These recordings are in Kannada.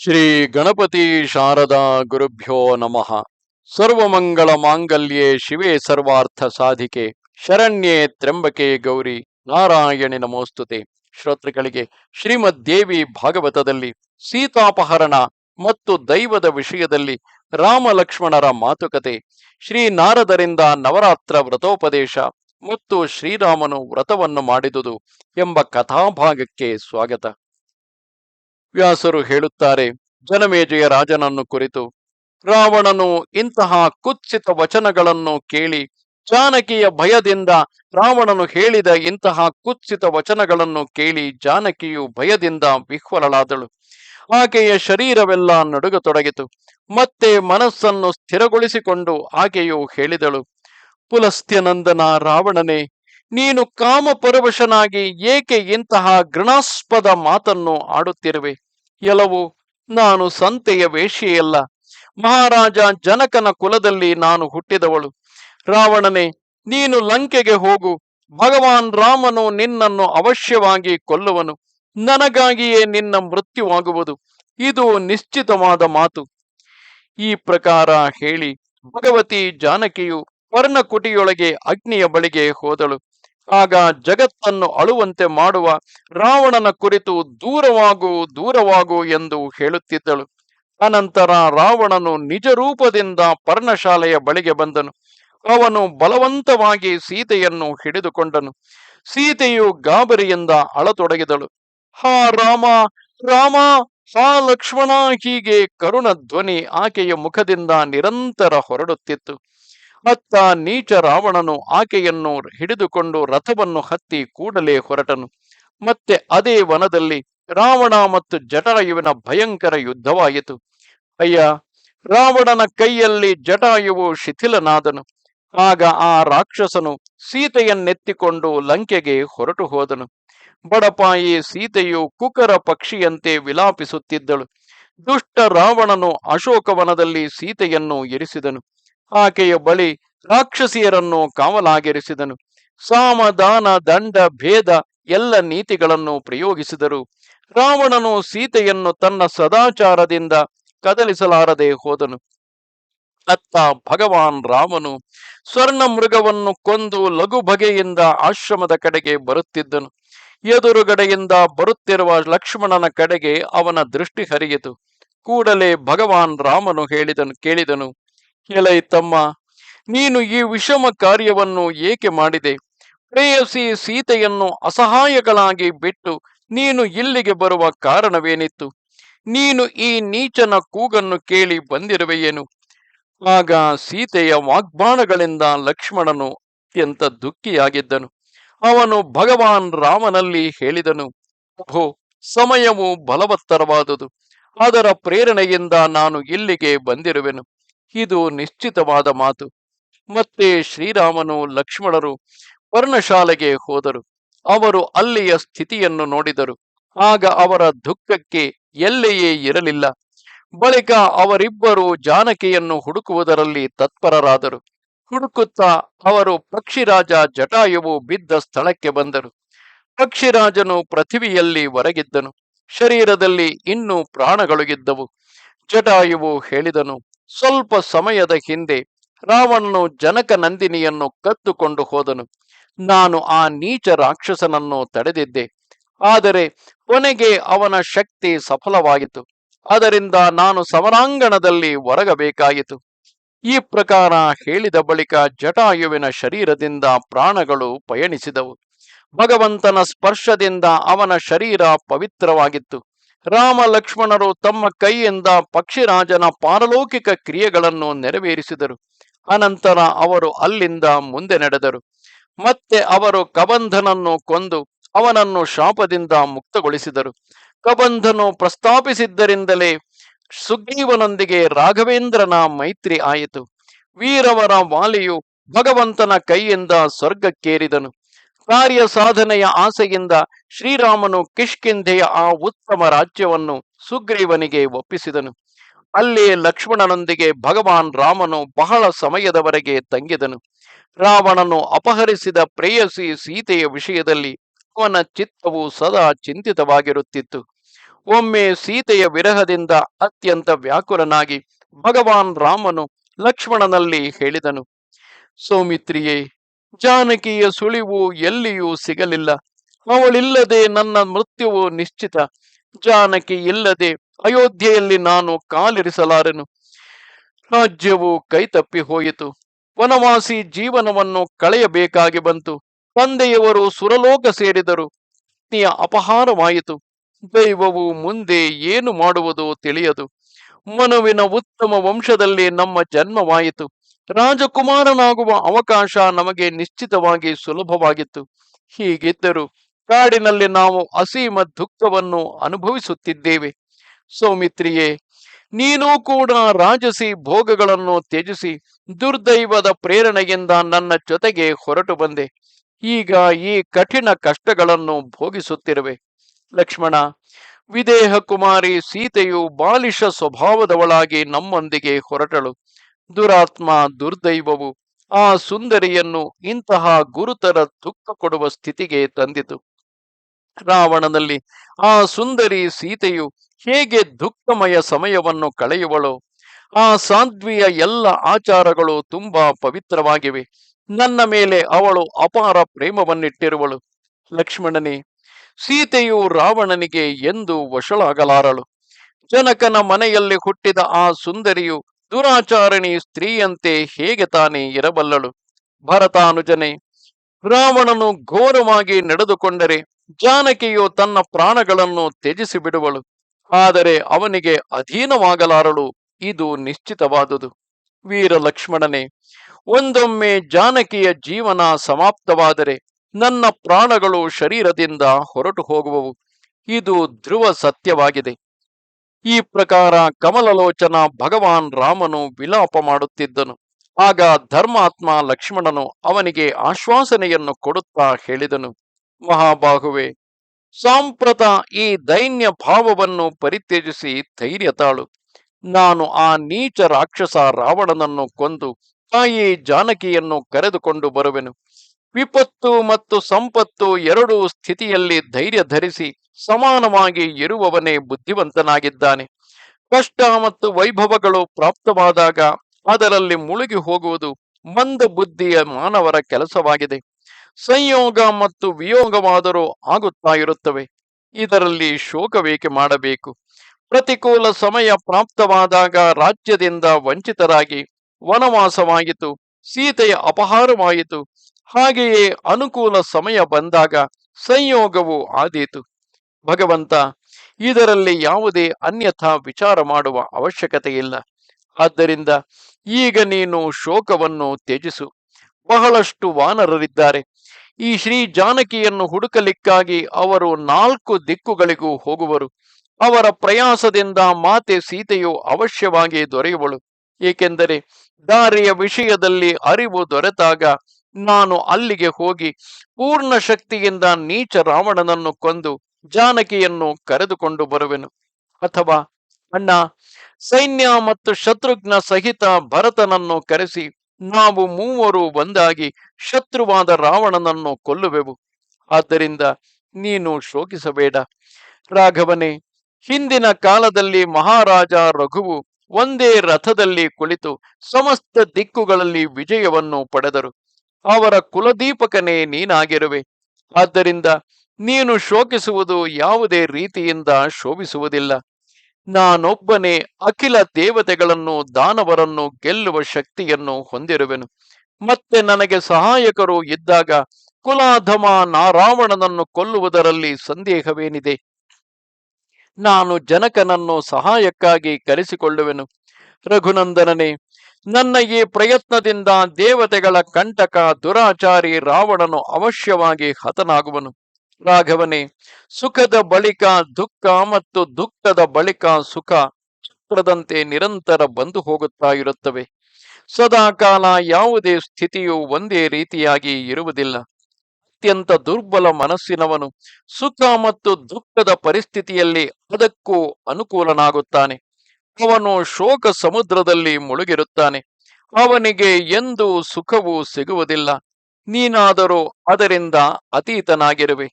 ಶ್ರೀ ಗಣಪತಿ ಶಾರದಾ ಗುರುಭ್ಯೋ ನಮಃ. ಸರ್ವಮಂಗಳ ಮಾಂಗಲ್ಯೆ ಶಿವೆ ಸರ್ವಾರ್ಥ ಸಾಧಿಕೆ. ಶರಣ್ಯೇ ತ್ರ್ಯಂಬಕೆ ಗೌರಿ. ನಾರಾಯಣಿ ನಮೋಸ್ತುತೆ. ಶ್ರೋತೃಗಳಿಗೆ ಶ್ರೀಮದ್ ದೇವಿ ಭಾಗವತದಲ್ಲಿ ಸೀತಾಪಹರಣ ಮತ್ತು ದೈವದ ವಿಷಯದಲ್ಲಿ ರಾಮ ಲಕ್ಷ್ಮಣರ ಮಾತುಕತೆ, ಶ್ರೀ ನಾರದರಿಂದ ನವರಾತ್ರ ವ್ರತೋಪದೇಶ ಮತ್ತು ಶ್ರೀರಾಮನು ವ್ರತವನ್ನು ಮಾಡಿದುದು ಎಂಬ ಕಥಾಭಾಗಕ್ಕೆ ಸ್ವಾಗತ. ವ್ಯಾಸರು ಹೇಳುತ್ತಾರೆ, ಜನಮೇಜಯ ರಾಜನನ್ನು ಕುರಿತು ರಾವಣನು ಇಂತಹ ಕುತ್ಸಿತ ವಚನಗಳನ್ನು ಕೇಳಿ ಜಾನಕಿಯ ಭಯದಿಂದ ರಾವಣನು ಹೇಳಿದ ಇಂತಹ ಕುತ್ಸಿತ ವಚನಗಳನ್ನು ಕೇಳಿ ಜಾನಕಿಯು ಭಯದಿಂದ ವಿಹ್ವಲಳಾದಳು. ಆಕೆಯ ಶರೀರವೆಲ್ಲ ನಡುಗತೊಡಗಿತು. ಮತ್ತೆ ಮನಸ್ಸನ್ನು ಸ್ಥಿರಗೊಳಿಸಿಕೊಂಡು ಆಕೆಯು ಹೇಳಿದಳು, ಪುಲಸ್ತ್ಯನಂದನ ರಾವಣನೇ, ನೀನು ಕಾಮಪರವಶನಾಗಿ ಏಕೆ ಇಂತಹ ಘೃಣಾಸ್ಪದ ಮಾತನ್ನು ಆಡುತ್ತಿರುವೆ? ಎಲ್ಲವೂ ನಾನು ಸಂತೆಯ ವೇಷೆಯಲ್ಲ ಮಹಾರಾಜ ಜನಕನ ಕುಲದಲ್ಲಿ ನಾನು ಹುಟ್ಟಿದವಳು. ರಾವಣನೇ, ನೀನು ಲಂಕೆಗೆ ಹೋಗು. ಭಗವಾನ್ ರಾಮನು ನಿನ್ನನ್ನು ಅವಶ್ಯವಾಗಿ ಕೊಲ್ಲುವನು. ನನಗಾಗಿಯೇ ನಿನ್ನ ಮೃತ್ಯುವಾಗುವುದು. ಇದು ನಿಶ್ಚಿತವಾದ ಮಾತು. ಈ ಪ್ರಕಾರ ಹೇಳಿ ಭಗವತಿ ಜಾನಕಿಯು ಪರ್ಣಕುಟಿಯೊಳಗೆ ಅಗ್ನಿಯ ಬಳಿಗೆ ಹೋದಳು. ಆಗ ಜಗತ್ತನ್ನು ಅಳುವಂತೆ ಮಾಡುವ ರಾವಣನ ಕುರಿತು ದೂರವಾಗು ದೂರವಾಗು ಎಂದು ಹೇಳುತ್ತಿದ್ದಳು. ಅನಂತರ ರಾವಣನು ನಿಜ ರೂಪದಿಂದ ಪರ್ಣಶಾಲೆಯ ಬಳಿಗೆ ಬಂದನು. ಅವನು ಬಲವಂತವಾಗಿ ಸೀತೆಯನ್ನು ಹಿಡಿದುಕೊಂಡನು. ಸೀತೆಯು ಗಾಬರಿಯಿಂದ ಅಳತೊಡಗಿದಳು. ಹಾ ರಾಮ ರಾಮ ಹಾ ಲಕ್ಷ್ಮಣ ಹೀಗೆ ಕರುಣ ಧ್ವನಿ ಆಕೆಯ ಮುಖದಿಂದ ನಿರಂತರ ಹೊರಡುತ್ತಿತ್ತು. ಅತ್ತ ನೀಚ ರಾವಣನು ಆಕೆಯನ್ನು ಹಿಡಿದುಕೊಂಡು ರಥವನ್ನು ಹತ್ತಿ ಕೂಡಲೇ ಹೊರಟನು. ಮತ್ತೆ ಅದೇ ವನದಲ್ಲಿ ರಾವಣ ಮತ್ತು ಜಟಾಯುವಿನ ಭಯಂಕರ ಯುದ್ಧವಾಯಿತು. ಅಯ್ಯ, ರಾವಣನ ಕೈಯಲ್ಲಿ ಜಟಾಯುವು ಶಿಥಿಲನಾದನು. ಆಗ ಆ ರಾಕ್ಷಸನು ಸೀತೆಯನ್ನೆತ್ತಿಕೊಂಡು ಲಂಕೆಗೆ ಹೊರಟು ಹೋದನು. ಬಡಪಾಯಿ ಸೀತೆಯು ಕುಕರ ಪಕ್ಷಿಯಂತೆ ವಿಲಾಪಿಸುತ್ತಿದ್ದಳು. ದುಷ್ಟ ರಾವಣನು ಅಶೋಕವನದಲ್ಲಿ ಸೀತೆಯನ್ನು ಇರಿಸಿದನು. ಆಕೆಯ ಬಳಿ ರಾಕ್ಷಸಿಯರನ್ನು ಕಾವಲಾಗಿರಿಸಿದನು. ಸಾಮದಾನ, ದಂಡ, ಭೇದ ಎಲ್ಲ ನೀತಿಗಳನ್ನು ಪ್ರಯೋಗಿಸಿದರು. ರಾವಣನು ಸೀತೆಯನ್ನು ತನ್ನ ಸದಾಚಾರದಿಂದ ಕದಲಿಸಲಾರದೆ ಹೋದನು. ಅತ್ತ ಭಗವಾನ್ ರಾಮನು ಸ್ವರ್ಣ ಮೃಗವನ್ನು ಕೊಂದು ಲಘು ಬಗೆಯಿಂದ ಆಶ್ರಮದ ಕಡೆಗೆ ಬರುತ್ತಿದ್ದನು. ಎದುರುಗಡೆಯಿಂದ ಬರುತ್ತಿರುವ ಲಕ್ಷ್ಮಣನ ಕಡೆಗೆ ಅವನ ದೃಷ್ಟಿ ಹರಿಯಿತು. ಕೂಡಲೇ ಭಗವಾನ್ ರಾಮನು ಹೇಳಿದನು, ಕೇಳಿದನು ಎಲೈ ತಮ್ಮ, ನೀನು ಈ ವಿಷಮ ಕಾರ್ಯವನ್ನು ಏಕೆ ಮಾಡಿದೆ? ಪ್ರೇಯಸಿ ಸೀತೆಯನ್ನು ಅಸಹಾಯಗಳಾಗಿ ಬಿಟ್ಟು ನೀನು ಇಲ್ಲಿಗೆ ಬರುವ ಕಾರಣವೇನಿತ್ತು? ನೀನು ಈ ನೀಚನ ಕೂಗನ್ನು ಕೇಳಿ ಬಂದಿರುವೆಯೇನು? ಆಗ ಸೀತೆಯ ವಾಗ್ಬಾಣಗಳಿಂದ ಲಕ್ಷ್ಮಣನು ಅತ್ಯಂತ ದುಃಖಿಯಾಗಿದ್ದನು. ಅವನು ಭಗವಾನ್ ರಾಮನಲ್ಲಿ ಹೇಳಿದನು ಪ್ರಭು ಸಮಯವು ಬಲವತ್ತರವಾದುದು. ಅದರ ಪ್ರೇರಣೆಯಿಂದ ನಾನು ಇಲ್ಲಿಗೆ ಬಂದಿರುವೆನು. ಇದು ನಿಶ್ಚಿತವಾದ ಮಾತು. ಮತ್ತೆ ಶ್ರೀರಾಮನು ಲಕ್ಷ್ಮಣರು ವರ್ಣಶಾಲೆಗೆ ಹೋದರು. ಅವರು ಅಲ್ಲಿಯ ಸ್ಥಿತಿಯನ್ನು ನೋಡಿದರು. ಆಗ ಅವರ ದುಃಖಕ್ಕೆ ಎಲ್ಲೆಯೇ ಇರಲಿಲ್ಲ. ಬಳಿಕ ಅವರಿಬ್ಬರು ಜಾನಕಿಯನ್ನು ಹುಡುಕುವುದರಲ್ಲಿ ತತ್ಪರರಾದರು. ಹುಡುಕುತ್ತಾ ಅವರು ಪಕ್ಷಿರಾಜ ಜಟಾಯುವು ಬಿದ್ದ ಸ್ಥಳಕ್ಕೆ ಬಂದರು. ಪಕ್ಷಿರಾಜನು ಪೃಥಿವಿಯಲ್ಲಿ ಹೊರಗಿದ್ದನು ಶರೀರದಲ್ಲಿ ಇನ್ನೂ ಪ್ರಾಣಗಳು ಇದ್ದವು ಜಟಾಯುವು ಹೇಳಿದನು ಸ್ವಲ್ಪ ಸಮಯದ ಹಿಂದೆ ರಾವಣನು ಜನಕ ನಂದಿನಿಯನ್ನು ಕತ್ತುಕೊಂಡು ಹೋದನು. ನಾನು ಆ ನೀಚ ರಾಕ್ಷಸನನ್ನು ತಡೆದಿದ್ದೆ. ಆದರೆ ಕೊನೆಗೆ ಅವನ ಶಕ್ತಿ ಸಫಲವಾಯಿತು ಅದರಿಂದ ನಾನು ಸಮರಾಂಗಣದಲ್ಲಿ ಹೊರಗಬೇಕಾಯಿತು ಈ ಪ್ರಕಾರ ಹೇಳಿದ ಬಳಿಕ ಜಟಾಯುವಿನ ಶರೀರದಿಂದ ಪ್ರಾಣಗಳು ಪಯಣಿಸಿದವು. ಭಗವಂತನ ಸ್ಪರ್ಶದಿಂದ ಅವನ ಶರೀರ ಪವಿತ್ರವಾಗಿತ್ತು. ರಾಮ ಲಕ್ಷ್ಮಣರು ತಮ್ಮ ಕೈಯಿಂದ ಪಕ್ಷಿರಾಜನ ಪಾರಲೌಕಿಕ ಕ್ರಿಯೆಗಳನ್ನು ನೆರವೇರಿಸಿದರು. ಅನಂತರ ಅವರು ಅಲ್ಲಿಂದ ಮುಂದೆ ನಡೆದರು. ಮತ್ತೆ ಅವರು ಕಬಂಧನನ್ನು ಕೊಂದು ಅವನನ್ನು ಶಾಪದಿಂದ ಮುಕ್ತಗೊಳಿಸಿದರು. ಕಬಂಧನು ಪ್ರಸ್ತಾಪಿಸಿದ್ದರಿಂದಲೇ ಸುಗ್ರೀವನೊಂದಿಗೆ ರಾಘವೇಂದ್ರನ ಮೈತ್ರಿ ಆಯಿತು. ವೀರವರ ವಾಲಿಯು ಭಗವಂತನ ಕೈಯಿಂದ ಸ್ವರ್ಗಕ್ಕೇರಿದನು. ಕಾರ್ಯ ಸಾಧನೆಯ ಆಸೆಯಿಂದ ಶ್ರೀರಾಮನು ಕಿಷ್ಕಿಂಧೆಯ ಆ ಉತ್ತಮ ರಾಜ್ಯವನ್ನು ಸುಗ್ರೀವನಿಗೆ ಒಪ್ಪಿಸಿದನು. ಅಲ್ಲಿ ಲಕ್ಷ್ಮಣನೊಂದಿಗೆ ಭಗವಾನ್ ರಾಮನು ಬಹಳ ಸಮಯದವರೆಗೆ ತಂಗಿದನು. ರಾವಣನು ಅಪಹರಿಸಿದ ಪ್ರೇಯಸಿ ಸೀತೆಯ ವಿಷಯದಲ್ಲಿ ಅವನ ಚಿತ್ತವು ಸದಾ ಚಿಂತಿತವಾಗಿರುತ್ತಿತ್ತು. ಒಮ್ಮೆ ಸೀತೆಯ ವಿರಹದಿಂದ ಅತ್ಯಂತ ವ್ಯಾಕುಲನಾಗಿ ಭಗವಾನ್ ರಾಮನು ಲಕ್ಷ್ಮಣನಲ್ಲಿ ಹೇಳಿದನು. ಸೌಮಿತ್ರಿಯೇ ಜಾನಕಿಯ ಸುಳಿವು ಎಲ್ಲಿಯೂ ಸಿಗಲಿಲ್ಲ. ಅವಳಿಲ್ಲದೆ ನನ್ನ ಮೃತ್ಯುವು ನಿಶ್ಚಿತ. ಜಾನಕಿ ಇಲ್ಲದೆ ಅಯೋಧ್ಯೆಯಲ್ಲಿ ನಾನು ಕಾಲಿರಿಸಲಾರೆನು. ರಾಜ್ಯವು ಕೈತಪ್ಪಿ ಹೋಯಿತು. ವನವಾಸಿ ಜೀವನವನ್ನು ಕಳೆಯಬೇಕಾಗಿ ಬಂತು. ತಂದೆಯವರು ಸುರಲೋಕ ಸೇರಿದರು. ಪತ್ನಿಯ ಅಪಹಾರವಾಯಿತು. ದೈವವು ಮುಂದೆ ಏನು ಮಾಡುವುದು ತಿಳಿಯದು. ಮನುವಿನ ಉತ್ತಮ ವಂಶದಲ್ಲಿ ನಮ್ಮ ಜನ್ಮವಾಯಿತು. ರಾಜಕುಮಾರನಾಗುವ ಅವಕಾಶ ನಮಗೆ ನಿಶ್ಚಿತವಾಗಿ ಸುಲಭವಾಗಿತ್ತು. ಹೀಗಿದ್ದರು ಕಾಡಿನಲ್ಲಿ ನಾವು ಅಸೀಮ ದುಃಖವನ್ನು ಅನುಭವಿಸುತ್ತಿದ್ದೇವೆ. ಸೌಮಿತ್ರಿಯೇ, ನೀನೂ ಕೂಡ ರಾಜಸಿ ಭೋಗಗಳನ್ನು ತ್ಯಜಿಸಿ ದುರ್ದೈವದ ಪ್ರೇರಣೆಯಿಂದ ನನ್ನ ಜೊತೆಗೆ ಹೊರಟು ಬಂದೆ. ಈಗ ಈ ಕಠಿಣ ಕಷ್ಟಗಳನ್ನು ಭೋಗಿಸುತ್ತಿರುವೆ. ಲಕ್ಷ್ಮಣ, ವಿದೇಹ ಕುಮಾರಿ ಸೀತೆಯು ಬಾಲಿಶ ಸ್ವಭಾವದವಳಾಗಿ ನಮ್ಮೊಂದಿಗೆ ಹೊರಟಳು. ದುರಾತ್ಮ ದುರ್ದೈವವು ಆ ಸುಂದರಿಯನ್ನು ಇಂತಹ ಗುರುತರ ದುಃಖ ಕೊಡುವ ಸ್ಥಿತಿಗೆ ತಂದಿತು. ರಾವಣನಲ್ಲಿ ಆ ಸುಂದರಿ ಸೀತೆಯು ಹೇಗೆ ದುಃಖಮಯ ಸಮಯವನ್ನು ಕಳೆಯುವಳು, ಆ ಸಾಧ್ವಿಯ ಎಲ್ಲ ಆಚಾರಗಳು ತುಂಬಾ ಪವಿತ್ರವಾಗಿವೆ. ನನ್ನ ಮೇಲೆ ಅವಳು ಅಪಾರ ಪ್ರೇಮವನ್ನಿಟ್ಟಿರುವಳು. ಲಕ್ಷ್ಮಣನೇ, ಸೀತೆಯು ರಾವಣನಿಗೆ ಎಂದು ವಶಳಾಗಲಾರಳು. ಜನಕನ ಮನೆಯಲ್ಲಿ ಹುಟ್ಟಿದ ಆ ಸುಂದರಿಯು ದುರಾಚಾರಣಿ ಸ್ತ್ರೀಯಂತೆ ಹೇಗೆ ತಾನೇ ಇರಬಲ್ಲಳು? ಭರತಾನುಜನೆ, ರಾವಣನು ಘೋರವಾಗಿ ನಡೆದುಕೊಂಡರೆ ಜಾನಕಿಯು ತನ್ನ ಪ್ರಾಣಗಳನ್ನು ತ್ಯಜಿಸಿ ಬಿಡುವಳು. ಆದರೆ ಅವನಿಗೆ ಅಧೀನವಾಗಲಾರಳು. ಇದು ನಿಶ್ಚಿತವಾದುದು. ವೀರ ಲಕ್ಷ್ಮಣನೇ, ಒಂದೊಮ್ಮೆ ಜಾನಕಿಯ ಜೀವನ ಸಮಾಪ್ತವಾದರೆ ನನ್ನ ಪ್ರಾಣಗಳು ಶರೀರದಿಂದ ಹೊರಟು ಹೋಗುವವು ಇದು ಧ್ರುವ ಸತ್ಯವಾಗಿದೆ. ಈ ಪ್ರಕಾರ ಕಮಲಲೋಚನ ಭಗವಾನ್ ರಾಮನು ವಿಲಾಪ ಮಾಡುತ್ತಿದ್ದನು. ಆಗ ಧರ್ಮಾತ್ಮ ಲಕ್ಷ್ಮಣನು ಅವನಿಗೆ ಆಶ್ವಾಸನೆಯನ್ನು ಕೊಡುತ್ತಾ ಹೇಳಿದನು. ಮಹಾಬಾಹುವೆ, ಸಾಂಪ್ರತ ಈ ದೈನ್ಯ ಭಾವವನ್ನು ಪರಿತ್ಯಜಿಸಿ ಧೈರ್ಯ ತಾಳು. ನಾನು ಆ ನೀಚ ರಾಕ್ಷಸ ರಾವಣನನ್ನು ಕೊಂದು ತಾಯಿ ಜಾನಕಿಯನ್ನು ಕರೆದುಕೊಂಡು ಬರುವೆನು. ವಿಪತ್ತು ಮತ್ತು ಸಂಪತ್ತು ಎರಡೂ ಸ್ಥಿತಿಯಲ್ಲಿ ಧೈರ್ಯ ಧರಿಸಿ ಸಮಾನವಾಗಿ ಇರುವವನೇ ಬುದ್ಧಿವಂತನಾಗಿದ್ದಾನೆ. ಕಷ್ಟ ಮತ್ತು ವೈಭವಗಳು ಪ್ರಾಪ್ತವಾದಾಗ ಅದರಲ್ಲಿ ಮುಳುಗಿ ಹೋಗುವುದು ಮಂದ ಬುದ್ಧಿಯ ಮಾನವರ ಕೆಲಸವಾಗಿದೆ. ಸಂಯೋಗ ಮತ್ತು ವಿಯೋಗವಾದರೂ ಆಗುತ್ತಾ ಇರುತ್ತವೆ. ಇದರಲ್ಲಿ ಶೋಕವೇಕೆ ಮಾಡಬೇಕು? ಪ್ರತಿಕೂಲ ಸಮಯ ಪ್ರಾಪ್ತವಾದಾಗ ರಾಜ್ಯದಿಂದ ವಂಚಿತರಾಗಿ ವನವಾಸವಾಯಿತು ಸೀತೆಯ ಅಪಹಾರವಾಯಿತು. ಹಾಗೆಯೇ ಅನುಕೂಲ ಸಮಯ ಬಂದಾಗ ಸಂಯೋಗವು ಆದೀತು. ಭಗವಂತ, ಇದರಲ್ಲಿ ಯಾವುದೇ ಅನ್ಯಥಾ ವಿಚಾರ ಮಾಡುವ ಅವಶ್ಯಕತೆ ಇಲ್ಲ ಆದ್ದರಿಂದ ಈಗ ನೀನು ಶೋಕವನ್ನು ತ್ಯಜಿಸು. ಬಹಳಷ್ಟು ವಾನರರಿದ್ದಾರೆ. ಈ ಶ್ರೀ ಜಾನಕಿಯನ್ನು ಹುಡುಕಲಿಕ್ಕಾಗಿ ಅವರು ನಾಲ್ಕು ದಿಕ್ಕುಗಳಿಗೂ ಹೋಗುವರು. ಅವರ ಪ್ರಯಾಸದಿಂದ ಮಾತೆ ಸೀತೆಯು ಅವಶ್ಯವಾಗಿ ದೊರೆಯುವಳು. ಏಕೆಂದರೆ ದಾರಿಯ ವಿಷಯದಲ್ಲಿ ಅರಿವು ದೊರೆತಾಗ ನಾನು ಅಲ್ಲಿಗೆ ಹೋಗಿ ಪೂರ್ಣ ಶಕ್ತಿಯಿಂದ ನೀಚ ರಾವಣನನ್ನು ಕೊಂದು ಜಾನಕಿಯನ್ನು ಕರೆದುಕೊಂಡು ಬರುವೆನು. ಅಥವಾ, ಅಣ್ಣ, ಸೈನ್ಯ ಮತ್ತು ಶತ್ರುಘ್ನ ಸಹಿತ ಭರತನನ್ನು ಕರೆಸಿ ನಾವು ಮೂವರು ಒಂದಾಗಿ ಶತ್ರುವಾದ ರಾವಣನನ್ನು ಕೊಲ್ಲುವೆವು. ಆದ್ದರಿಂದ ನೀನು ಶೋಕಿಸಬೇಡ. ರಾಘವನೇ, ಹಿಂದಿನ ಕಾಲದಲ್ಲಿ ಮಹಾರಾಜ ರಘುವು ಒಂದೇ ರಥದಲ್ಲಿ ಕುಳಿತು ಸಮಸ್ತ ದಿಕ್ಕುಗಳಲ್ಲಿ ವಿಜಯವನ್ನು ಪಡೆದರು. ಅವರ ಕುಲದೀಪಕನೇ ನೀನಾಗಿರುವೆ. ಆದ್ದರಿಂದ ನೀನು ಶೋಕಿಸುವುದು ಯಾವುದೇ ರೀತಿಯಿಂದ ಶೋಭಿಸುವುದಿಲ್ಲ. ನಾನೊಬ್ಬನೇ ಅಖಿಲ ದೇವತೆಗಳನ್ನು, ದಾನವರನ್ನು, ಗೆಲ್ಲುವ ಶಕ್ತಿಯನ್ನು ಹೊಂದಿರುವೆನು. ಮತ್ತೆ ನನಗೆ ಸಹಾಯಕರು ಇದ್ದಾಗ ಕುಲಾಧಮ ನಾರಾವಣನನ್ನು ಕೊಲ್ಲುವುದರಲ್ಲಿ ಸಂದೇಹವೇನಿದೆ? ನಾನು ಜನಕನನ್ನು ಸಹಾಯಕ್ಕಾಗಿ ಕರೆಸಿಕೊಳ್ಳುವೆನು. ರಘುನಂದನನೇ ನನ್ನ ಈ ಪ್ರಯತ್ನದಿಂದ ದೇವತೆಗಳ ಕಂಟಕ ದುರಾಚಾರಿ ರಾವಣನು ಅವಶ್ಯವಾಗಿ ಹತನಾಗುವನು. ರಾಘವನೇ, ಸುಖದ ಬಳಿಕ ದುಃಖ ಮತ್ತು ದುಃಖದ ಬಳಿಕ ಸುಖ ಚಕ್ರದಂತೆ ನಿರಂತರ ಬಂದು ಹೋಗುತ್ತಾ ಇರುತ್ತವೆ. ಸದಾಕಾಲ ಯಾವುದೇ ಸ್ಥಿತಿಯು ಒಂದೇ ರೀತಿಯಾಗಿ ಇರುವುದಿಲ್ಲ. ಅತ್ಯಂತ ದುರ್ಬಲ ಮನಸ್ಸಿನವನು ಸುಖ ಮತ್ತು ದುಃಖದ ಪರಿಸ್ಥಿತಿಯಲ್ಲಿ ಅದಕ್ಕೂ ಅನುಕೂಲನಾಗುತ್ತಾನೆ. ಅವನು ಶೋಕ ಸಮುದ್ರದಲ್ಲಿ ಮುಳುಗಿರುತ್ತಾನೆ. ಅವನಿಗೆ ಎಂದು ಸುಖವು ಸಿಗುವುದಿಲ್ಲ. ನೀನಾದರೂ ಅದರಿಂದ ಅತೀತನಾಗಿರುವೆ.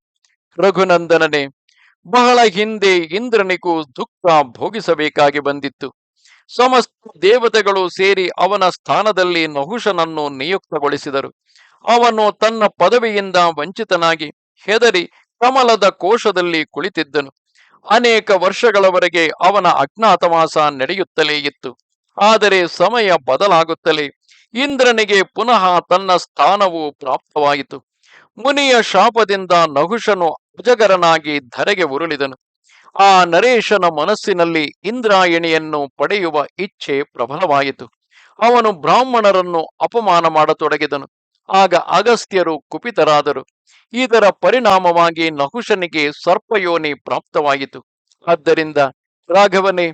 ರಘುನಂದನನೆ, ಬಹಳ ಹಿಂದೆ ಇಂದ್ರನಿಗೂ ದುಃಖ ಭೋಗಿಸಬೇಕಾಗಿ ಬಂದಿತ್ತು. ಸಮಸ್ತ ದೇವತೆಗಳು ಸೇರಿ ಅವನ ಸ್ಥಾನದಲ್ಲಿ ನಹುಷನನ್ನು ನಿಯುಕ್ತಗೊಳಿಸಿದರು. ಅವನು ತನ್ನ ಪದವಿಯಿಂದ ವಂಚಿತನಾಗಿ ಹೆದರಿ ಕಮಲದ ಕೋಶದಲ್ಲಿ ಕುಳಿತಿದ್ದನು. ಅನೇಕ ವರ್ಷಗಳವರೆಗೆ ಅವನ ಅಜ್ಞಾತವಾಸ ನಡೆಯುತ್ತಲೇ ಇತ್ತು. ಆದರೆ ಸಮಯ ಬದಲಾಗುತ್ತಲೇ ಇಂದ್ರನಿಗೆ ಪುನಃ ತನ್ನ ಸ್ಥಾನವು ಪ್ರಾಪ್ತವಾಯಿತು. ಮುನಿಯ ಶಾಪದಿಂದ ನಹುಶನು ಅಜಗರನಾಗಿ ಧರೆಗೆ ಉರುಳಿದನು. ಆ ನರೇಶನ ಮನಸ್ಸಿನಲ್ಲಿ ಇಂದ್ರಾಯಣಿಯನ್ನು ಪಡೆಯುವ ಇಚ್ಛೆ ಪ್ರಬಲವಾಯಿತು. ಅವನು ಬ್ರಾಹ್ಮಣರನ್ನು ಅಪಮಾನ ಮಾಡತೊಡಗಿದನು. ಆಗ ಅಗಸ್ತ್ಯರು ಕುಪಿತರಾದರು. ಇದರ ಪರಿಣಾಮವಾಗಿ ನಹುಶನಿಗೆ ಸರ್ಪಯೋನಿ ಪ್ರಾಪ್ತವಾಯಿತು. ಆದ್ದರಿಂದ ರಾಘವನೇ,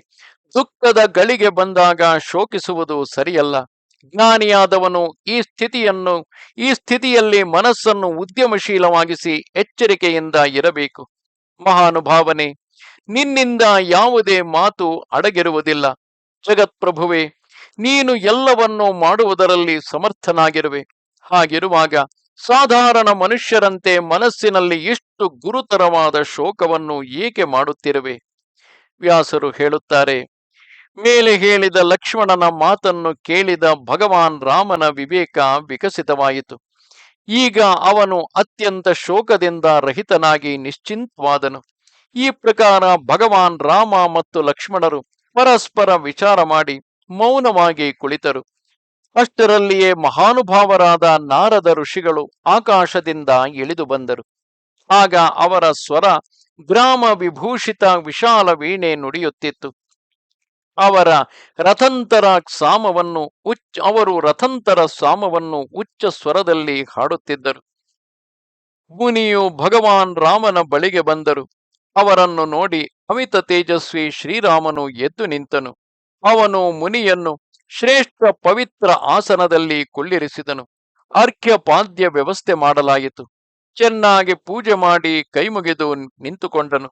ದುಃಖದ ಗಳಿಗೆ ಬಂದಾಗ ಶೋಕಿಸುವುದು ಸರಿಯಲ್ಲ. ಜ್ಞಾನಿಯಾದವನು ಈ ಸ್ಥಿತಿಯನ್ನು, ಈ ಸ್ಥಿತಿಯಲ್ಲಿ ಮನಸ್ಸನ್ನು ಉದ್ಯಮಶೀಲವಾಗಿಸಿ ಎಚ್ಚರಿಕೆಯಿಂದ ಇರಬೇಕು. ಮಹಾನುಭಾವನೆ, ನಿನ್ನಿಂದ ಯಾವುದೇ ಮಾತು ಅಡಗಿರುವುದಿಲ್ಲ. ಜಗತ್ಪ್ರಭುವೆ, ನೀನು ಎಲ್ಲವನ್ನೂ ಮಾಡುವುದರಲ್ಲಿ ಸಮರ್ಥನಾಗಿರುವೆ. ಹಾಗಿರುವಾಗ ಸಾಧಾರಣ ಮನುಷ್ಯರಂತೆ ಮನಸ್ಸಿನಲ್ಲಿ ಇಷ್ಟು ಗುರುತರವಾದ ಶೋಕವನ್ನು ಏಕೆ ಮಾಡುತ್ತಿರುವೆ? ವ್ಯಾಸರು ಹೇಳುತ್ತಾರೆ, ಮೇಲೆ ಹೇಳಿದ ಲಕ್ಷ್ಮಣನ ಮಾತನ್ನು ಕೇಳಿದ ಭಗವಾನ್ ರಾಮನ ವಿವೇಕ ವಿಕಸಿತವಾಯಿತು. ಈಗ ಅವನು ಅತ್ಯಂತ ಶೋಕದಿಂದ ರಹಿತನಾಗಿ ನಿಶ್ಚಿಂತವಾದನು. ಈ ಪ್ರಕಾರ ಭಗವಾನ್ ರಾಮ ಮತ್ತು ಲಕ್ಷ್ಮಣರು ಪರಸ್ಪರ ವಿಚಾರ ಮಾಡಿ ಮೌನವಾಗಿ ಕುಳಿತರು. ಅಷ್ಟರಲ್ಲಿಯೇ ಮಹಾನುಭಾವರಾದ ನಾರದ ಋಷಿಗಳು ಆಕಾಶದಿಂದ ಇಳಿದು ಬಂದರು. ಆಗ ಅವರ ಸ್ವರ ಗ್ರಾಮ ವಿಭೂಷಿತ ವಿಶಾಲ ವೀಣೆ ನುಡಿಯುತ್ತಿತ್ತು. ಅವರ ರಥಂತರ ಸಾಮವನ್ನು ಉಚ್ಚ, ಅವರು ರಥಂತರ ಸಾಮವನ್ನು ಉಚ್ಚ ಸ್ವರದಲ್ಲಿ ಹಾಡುತ್ತಿದ್ದರು. ಮುನಿಯು ಭಗವಾನ್ ರಾಮನ ಬಳಿಗೆ ಬಂದರು. ಅವರನ್ನು ನೋಡಿ ಅಮಿತ ತೇಜಸ್ವಿ ಶ್ರೀರಾಮನು ಎದ್ದು ನಿಂತನು. ಅವನು ಮುನಿಯನ್ನು ಶ್ರೇಷ್ಠ ಪವಿತ್ರ ಆಸನದಲ್ಲಿ ಕುಳ್ಳಿರಿಸಿದನು. ಅರ್ಘ್ಯ ಪಾದ್ಯ ವ್ಯವಸ್ಥೆ ಮಾಡಲಾಯಿತು. ಚೆನ್ನಾಗಿ ಪೂಜೆ ಮಾಡಿ ಕೈಮುಗಿದು ನಿಂತುಕೊಂಡನು.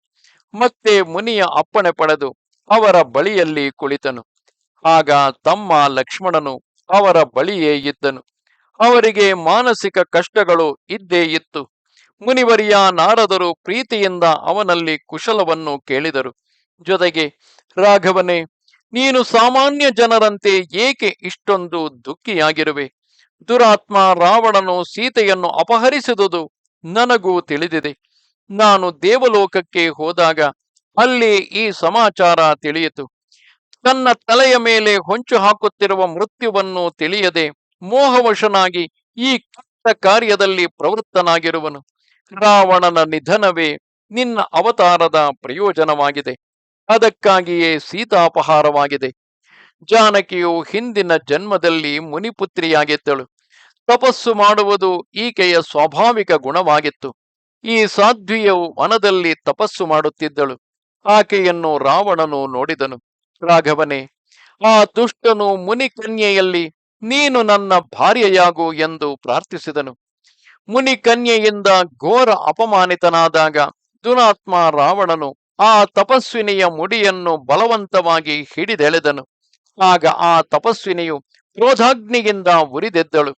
ಮತ್ತೆ ಮುನಿಯ ಅಪ್ಪಣೆ ಪಡೆದು ಅವರ ಬಳಿಯಲ್ಲಿ ಕುಳಿತನು. ಆಗ ತಮ್ಮ ಲಕ್ಷ್ಮಣನು ಅವರ ಬಳಿಯೇ ಇದ್ದನು. ಅವರಿಗೆ ಮಾನಸಿಕ ಕಷ್ಟಗಳು ಇದ್ದೇ ಇತ್ತು. ಮುನಿವರಿಯ ನಾರದರು ಪ್ರೀತಿಯಿಂದ ಅವನಲ್ಲಿ ಕುಶಲವನ್ನು ಕೇಳಿದರು. ಜೊತೆಗೆ ರಾಘವನೇ ನೀನು ಸಾಮಾನ್ಯ ಜನರಂತೆ ಏಕೆ ಇಷ್ಟೊಂದು ದುಃಖಿಯಾಗಿರುವೆ? ದುರಾತ್ಮ ರಾವಣನು ಸೀತೆಯನ್ನು ಅಪಹರಿಸಿದುದು ನನಗೂ ತಿಳಿದಿದೆ. ನಾನು ದೇವಲೋಕಕ್ಕೆ ಹೋದಾಗ ಅಲ್ಲಿ ಈ ಸಮಾಚಾರ ತಿಳಿಯಿತು. ತನ್ನ ತಲೆಯ ಮೇಲೆ ಹೊಂಚು ಹಾಕುತ್ತಿರುವ ಮೃತ್ಯುವನ್ನು ತಿಳಿಯದೆ ಮೋಹವಶನಾಗಿ ಈ ಕೆಟ್ಟ ಕಾರ್ಯದಲ್ಲಿ ಪ್ರವೃತ್ತನಾಗಿರುವನು. ರಾವಣನ ನಿಧನವೇ ನಿನ್ನ ಅವತಾರದ ಪ್ರಯೋಜನವಾಗಿದೆ. ಅದಕ್ಕಾಗಿಯೇ ಸೀತಾಪಹಾರವಾಗಿದೆ ಜಾನಕಿಯು ಹಿಂದಿನ ಜನ್ಮದಲ್ಲಿ ಮುನಿಪುತ್ರಿಯಾಗಿದ್ದಳು. ತಪಸ್ಸು ಮಾಡುವುದು ಈಕೆಯ ಸ್ವಾಭಾವಿಕ ಗುಣವಾಗಿತ್ತು. ಈ ಸಾಧ್ವಿಯು ವನದಲ್ಲಿ ತಪಸ್ಸು ಮಾಡುತ್ತಿದ್ದಳು. ಆಕೆಯನ್ನು ರಾವಣನು ನೋಡಿದನು. ರಾಘವನೇ, ಆ ದುಷ್ಟನು ಮುನಿಕನ್ಯೆಯಲ್ಲಿ ನೀನು ನನ್ನ ಭಾರ್ಯೆಯಾಗು ಎಂದು ಪ್ರಾರ್ಥಿಸಿದನು. ಮುನಿಕನ್ಯೆಯಿಂದ ಘೋರ ಅಪಮಾನಿತನಾದಾಗ ದುರಾತ್ಮ ರಾವಣನು ಆ ತಪಸ್ವಿನಿಯ ಮುಡಿಯನ್ನು ಬಲವಂತವಾಗಿ ಹಿಡಿದೆಳೆದನು. ಆಗ ಆ ತಪಸ್ವಿನಿಯು ಕ್ರೋಧಾಗ್ನಿಯಿಂದ ಉರಿದೆದ್ದಳು.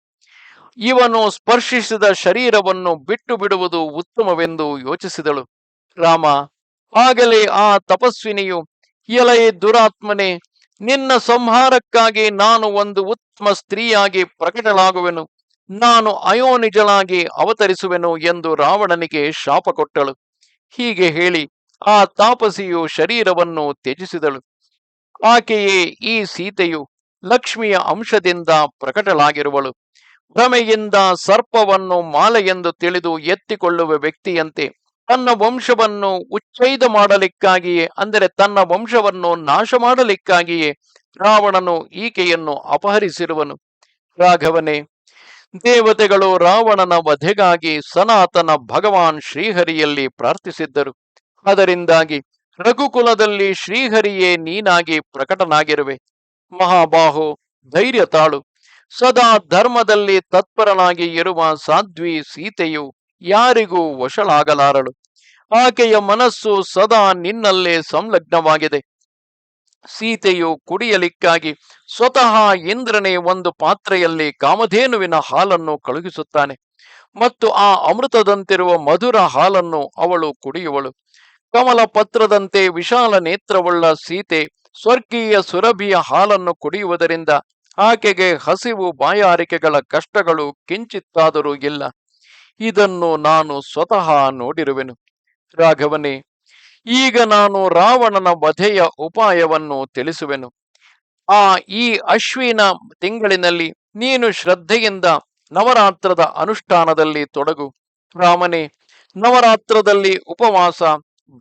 ಇವನು ಸ್ಪರ್ಶಿಸಿದ ಶರೀರವನ್ನು ಬಿಟ್ಟು ಬಿಡುವುದು ಉತ್ತಮವೆಂದು ಯೋಚಿಸಿದಳು. ರಾಮ ಆಗಲೇ ಆ ತಪಸ್ವಿನಿಯು, ಎಲೈ ದುರಾತ್ಮನೆ, ನಿನ್ನ ಸಂಹಾರಕ್ಕಾಗಿ ನಾನು ಒಂದು ಉತ್ತಮ ಸ್ತ್ರೀಯಾಗಿ ಪ್ರಕಟಲಾಗುವೆನು ನಾನು ಅಯೋನಿಜಳಾಗಿ ಅವತರಿಸುವೆನು ಎಂದು ರಾವಣನಿಗೆ ಶಾಪ ಕೊಟ್ಟಳು ಹೀಗೆ ಹೇಳಿ ಆ ತಾಪಸಿಯು ಶರೀರವನ್ನು ತ್ಯಜಿಸಿದಳು. ಆಕೆಯೇ ಈ ಸೀತೆಯು ಲಕ್ಷ್ಮಿಯ ಅಂಶದಿಂದ ಪ್ರಕಟಲಾಗಿರುವಳು ಭ್ರಮೆಯಿಂದ ಸರ್ಪವನ್ನು ಮಾಲೆಯೆಂದು ತಿಳಿದು ಎತ್ತಿಕೊಳ್ಳುವ ವ್ಯಕ್ತಿಯಂತೆ ತನ್ನ ವಂಶವನ್ನು ಉಚ್ಛೇದ ಮಾಡಲಿಕ್ಕಾಗಿಯೇ, ಅಂದರೆ ತನ್ನ ವಂಶವನ್ನು ನಾಶ ಮಾಡಲಿಕ್ಕಾಗಿಯೇ ರಾವಣನು ಈಕೆಯನ್ನು ಅಪಹರಿಸಿರುವನು. ರಾಘವನೇ, ದೇವತೆಗಳು ರಾವಣನ ವಧೆಗಾಗಿ ಸನಾತನ ಭಗವಾನ್ ಶ್ರೀಹರಿಯಲ್ಲಿ ಪ್ರಾರ್ಥಿಸಿದ್ದರು. ಅದರಿಂದಾಗಿ ರಘುಕುಲದಲ್ಲಿ ಶ್ರೀಹರಿಯೇ ನೀನಾಗಿ ಪ್ರಕಟನಾಗಿರುವೆ. ಮಹಾಬಾಹು, ಧೈರ್ಯ ತಾಳು. ಸದಾ ಧರ್ಮದಲ್ಲಿ ತತ್ಪರನಾಗಿ ಇರುವ ಸಾಧ್ವಿ ಸೀತೆಯು ಯಾರಿಗೂ ವಶಳಾಗಲಾರಳು. ಆಕೆಯ ಮನಸ್ಸು ಸದಾ ನಿನ್ನಲ್ಲೇ ಸಂಲಗ್ನವಾಗಿದೆ. ಸೀತೆಯು ಕುಡಿಯಲಿಕ್ಕಾಗಿ ಸ್ವತಃ ಇಂದ್ರನೇ ಒಂದು ಪಾತ್ರೆಯಲ್ಲಿ ಕಾಮಧೇನುವಿನ ಹಾಲನ್ನು ಕಳುಹಿಸುತ್ತಾನೆ. ಮತ್ತು ಆ ಅಮೃತದಂತಿರುವ ಮಧುರ ಹಾಲನ್ನು ಅವಳು ಕುಡಿಯುವಳು. ಕಮಲ ಪತ್ರದಂತೆ ವಿಶಾಲ ನೇತ್ರವುಳ್ಳ ಸೀತೆ ಸ್ವರ್ಗೀಯ ಸುರಭಿಯ ಹಾಲನ್ನು ಕುಡಿಯುವುದರಿಂದ ಆಕೆಗೆ ಹಸಿವು ಬಾಯಾರಿಕೆಗಳ ಕಷ್ಟಗಳು ಕಿಂಚಿತ್ತಾದರೂ ಇಲ್ಲ. ಇದನ್ನು ನಾನು ಸ್ವತಃ ನೋಡಿರುವೆನು. ರಾಘವನೇ, ಈಗ ನಾನು ರಾವಣನ ವಧೆಯ ಉಪಾಯವನ್ನು ತಿಳಿಸುವೆನು. ಆ ಈ ಅಶ್ವಿನ ತಿಂಗಳಿನಲ್ಲಿ ನೀನು ಶ್ರದ್ಧೆಯಿಂದ ನವರಾತ್ರದ ಅನುಷ್ಠಾನದಲ್ಲಿ ತೊಡಗು. ರಾಮನೇ, ನವರಾತ್ರದಲ್ಲಿ ಉಪವಾಸ.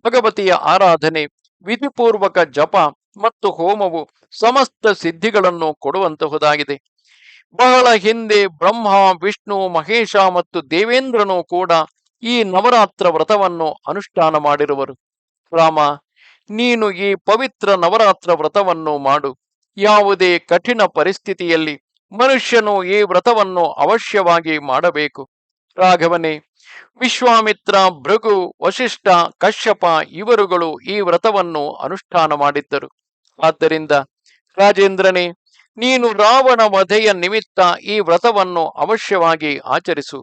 ಭಗವತಿಯ ಆರಾಧನೆ, ವಿಧಿಪೂರ್ವಕ ಜಪ ಮತ್ತು ಹೋಮವು ಸಮಸ್ತ ಸಿದ್ಧಿಗಳನ್ನು ಕೊಡುವಂತಹುದಾಗಿದೆ. ಬಹಳ ಹಿಂದೆ ಬ್ರಹ್ಮ, ವಿಷ್ಣು, ಮಹೇಶ ಮತ್ತು ದೇವೇಂದ್ರನು ಕೂಡ ಈ ನವರಾತ್ರ ವ್ರತವನ್ನು ಅನುಷ್ಠಾನ ಮಾಡಿರುವರು. ರಾಮ, ನೀನು ಈ ಪವಿತ್ರ ನವರಾತ್ರ ವ್ರತವನ್ನು ಮಾಡು. ಯಾವುದೇ ಕಠಿಣ ಪರಿಸ್ಥಿತಿಯಲ್ಲಿ ಮನುಷ್ಯನು ಈ ವ್ರತವನ್ನು ಅವಶ್ಯವಾಗಿ ಮಾಡಬೇಕು. ರಾಘವನೇ, ವಿಶ್ವಾಮಿತ್ರ, ಭೃಗು ವಶಿಷ್ಠ ಕಶ್ಯಪ ಇವರುಗಳು ಈ ವ್ರತವನ್ನು ಅನುಷ್ಠಾನ ಮಾಡಿದ್ದರು. ಆದ್ದರಿಂದ ರಾಜೇಂದ್ರನೇ, ನೀನು ರಾವಣ ವಧೆಯ ನಿಮಿತ್ತ ಈ ವ್ರತವನ್ನು ಅವಶ್ಯವಾಗಿ ಆಚರಿಸು.